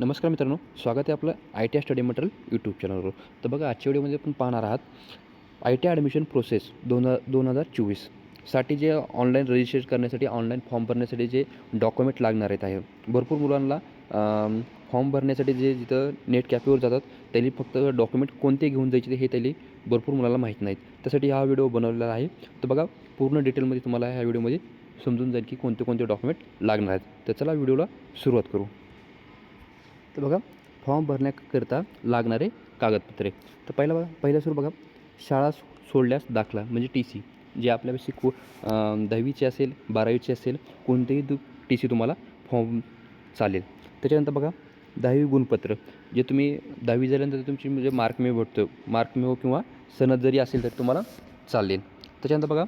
नमस्कार मित्रांनो स्वागत आहे आपलं I T I study material YouTube चॅनलवर तर बघा आजच्या व्हिडिओमध्ये आपण पाहणार आहात I T I admission process दोन दोन हजार चोवीससाठी जे ऑनलाईन रजिस्ट्रेशन करण्यासाठी ऑनलाईन फॉर्म भरण्यासाठी जे डॉक्युमेंट लागणार आहेत आहे. भरपूर मुलांना फॉर्म भरण्यासाठी जे जिथं नेट कॅफेवर जातात त्यांनी फक्त डॉक्युमेंट कोणते घेऊन जायचे हे त्यांनी भरपूर मुलाला माहीत नाहीत. त्यासाठी हा व्हिडिओ बनवलेला आहे. तर बघा पूर्ण डिटेलमध्ये तुम्हाला ह्या व्हिडिओमध्ये समजून जाईल की कोणते कोणते डॉक्युमेंट लागणार आहेत. तर चला व्हिडिओला सुरुवात करू. तर बघा फॉर्म भरण्याकरिता लागणारे कागदपत्रे. तर पहिला बघा पहिल्या सुरू बघा. शाळा सोडल्यास दाखला म्हणजे टी सी जे आपल्यापेक्षा को दहावीची असेल बारावीची असेल कोणतेही दु टी सी तुम्हाला फॉर्म चालेल. त्याच्यानंतर बघा दहावी गुणपत्र. जे तुम्ही दहावी झाल्यानंतर तुमची म्हणजे मार्कमेव भेटतो मार्कमेव किंवा सनद जरी असेल तर तुम्हाला चालेल. त्याच्यानंतर बघा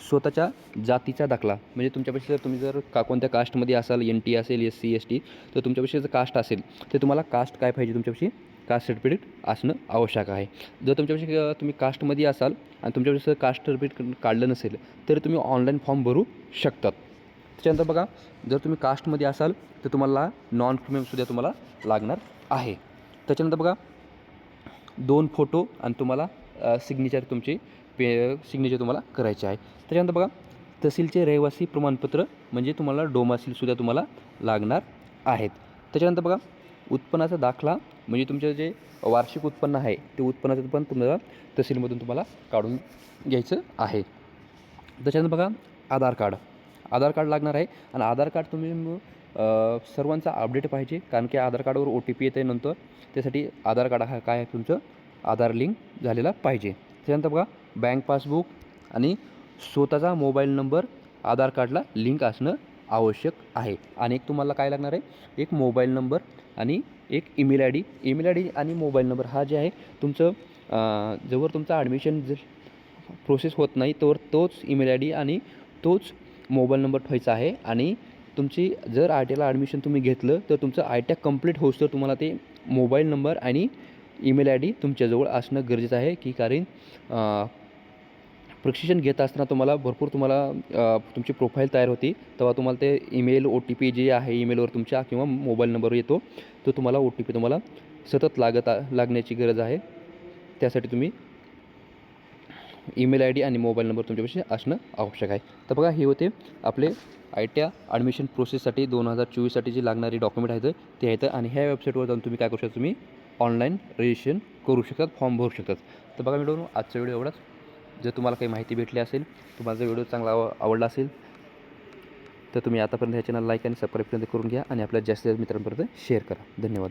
स्वतःच्या जातीचा दाखला. म्हणजे तुमच्यापाशी जर तुम्ही जर का कोणत्या कास्टमध्ये असाल एन टी असेल एस सी एस टी तर तुमच्यापाशी जर कास्ट असेल तर तुम्हाला कास्ट काय पाहिजे तुमच्यापाशी? कास्ट सर्टिफिकेट असणं आवश्यक आहे. जर तुमच्यापाशी तुम्ही कास्टमध्ये असाल आणि तुमच्यापाशी जर कास्ट सर्टिफिकेट काढलं नसेल तर तुम्ही ऑनलाईन फॉर्म भरू शकतात. त्याच्यानंतर बघा जर तुम्ही कास्टमध्ये असाल तर तुम्हाला नॉन प्रीमियमसुद्धा तुम्हाला लागणार आहे. त्याच्यानंतर बघा दोन फोटो आणि तुम्हाला सिग्नेचर तुमची पे सिग्नेचर तुम्हाला करायचे आहे. त्याच्यानंतर बघा तहसीलचे रहिवासी प्रमाणपत्र म्हणजे तुम्हाला डोमासीलसुद्धा तुम्हाला लागणार आहेत. त्याच्यानंतर बघा उत्पन्नाचा दाखला म्हणजे तुमचं जे वार्षिक उत्पन्न आहे ते उत्पन्नाचं पण तुम्हाला तहसीलमधून तुम्हाला काढून घ्यायचं आहे. त्याच्यानंतर बघा आधार कार्ड. आधार कार्ड लागणार आहे आणि आधार कार्ड तुम्ही सर्वांचा अपडेट पाहिजे कारण की आधार कार्डवर ओ टी पी येते नंतर त्यासाठी आधार कार्ड हा काय आहे तुमचं? आधार लिंक झालेला पाहिजे. त्याच्यानंतर बघा बँक पासबुक आणि स्वतःचा मोबाईल नंबर आधार कार्डला लिंक असणं आवश्यक आहे. आणि एक तुम्हाला काय लागणार आहे? एक मोबाईल नंबर आणि एक email I D email I D आणि मोबाईल नंबर हा जे आहे तुमचं जवळ तुमचं ॲडमिशन जर प्रोसेस होत नाही तर तोच ईमेल आय डी आणि तोच मोबाईल नंबर ठेवायचा आहे. आणि तुमची जर आय टी आयला ॲडमिशन तुम्ही घेतलं तर तुमचं आय टी कंप्लीट होस तुम्हाला ते मोबाईल नंबर आणि ईमेल आय डी तुमच्याजवळ असणं गरजेचं आहे की कारण प्रशिक्षण घेत असताना तुम्हाला भरपूर तुम्हाला तुमची प्रोफाईल तयार होती तेव्हा तुम्हाला ते ईमेल ओ टी पी जे आहे ईमेलवर तुमच्या किंवा मोबाईल नंबरवर येतो तो तुम्हाला ओ टी पी तुम्हाला सतत लागत आ- लागण्याची गरज आहे. त्यासाठी तुम्ही ईमेल आय डी आणि मोबाईल नंबर तुमच्यापाशी असणं आवश्यक आहे. तर बघा हे होते आपले आय टी आय ॲडमिशन प्रोसेससाठी दोन हजार चोवीससाठी जी लागणारी डॉक्युमेंट आहेत ते आहेत आणि ह्या वेबसाईटवर जाऊन तुम्ही काय करू शकता तुम्ही ऑनलाईन रजिस्ट्रेशन करू शकतात फॉर्म भरू शकतात. तर बघा व्हिडिओ आजचा व्हिडिओ एवढाच. जर तुम्हाला काही माहिती भेटली असेल तुम्हाला जर व्हिडिओ चांगला आवडला असेल तर तुम्ही आतापर्यंत ह्या चॅनल लाईक आणि सबस्क्राईब करून घ्या आणि आपल्या जास्तीत जास्त मित्रांपर्यंत शेअर करा. धन्यवाद.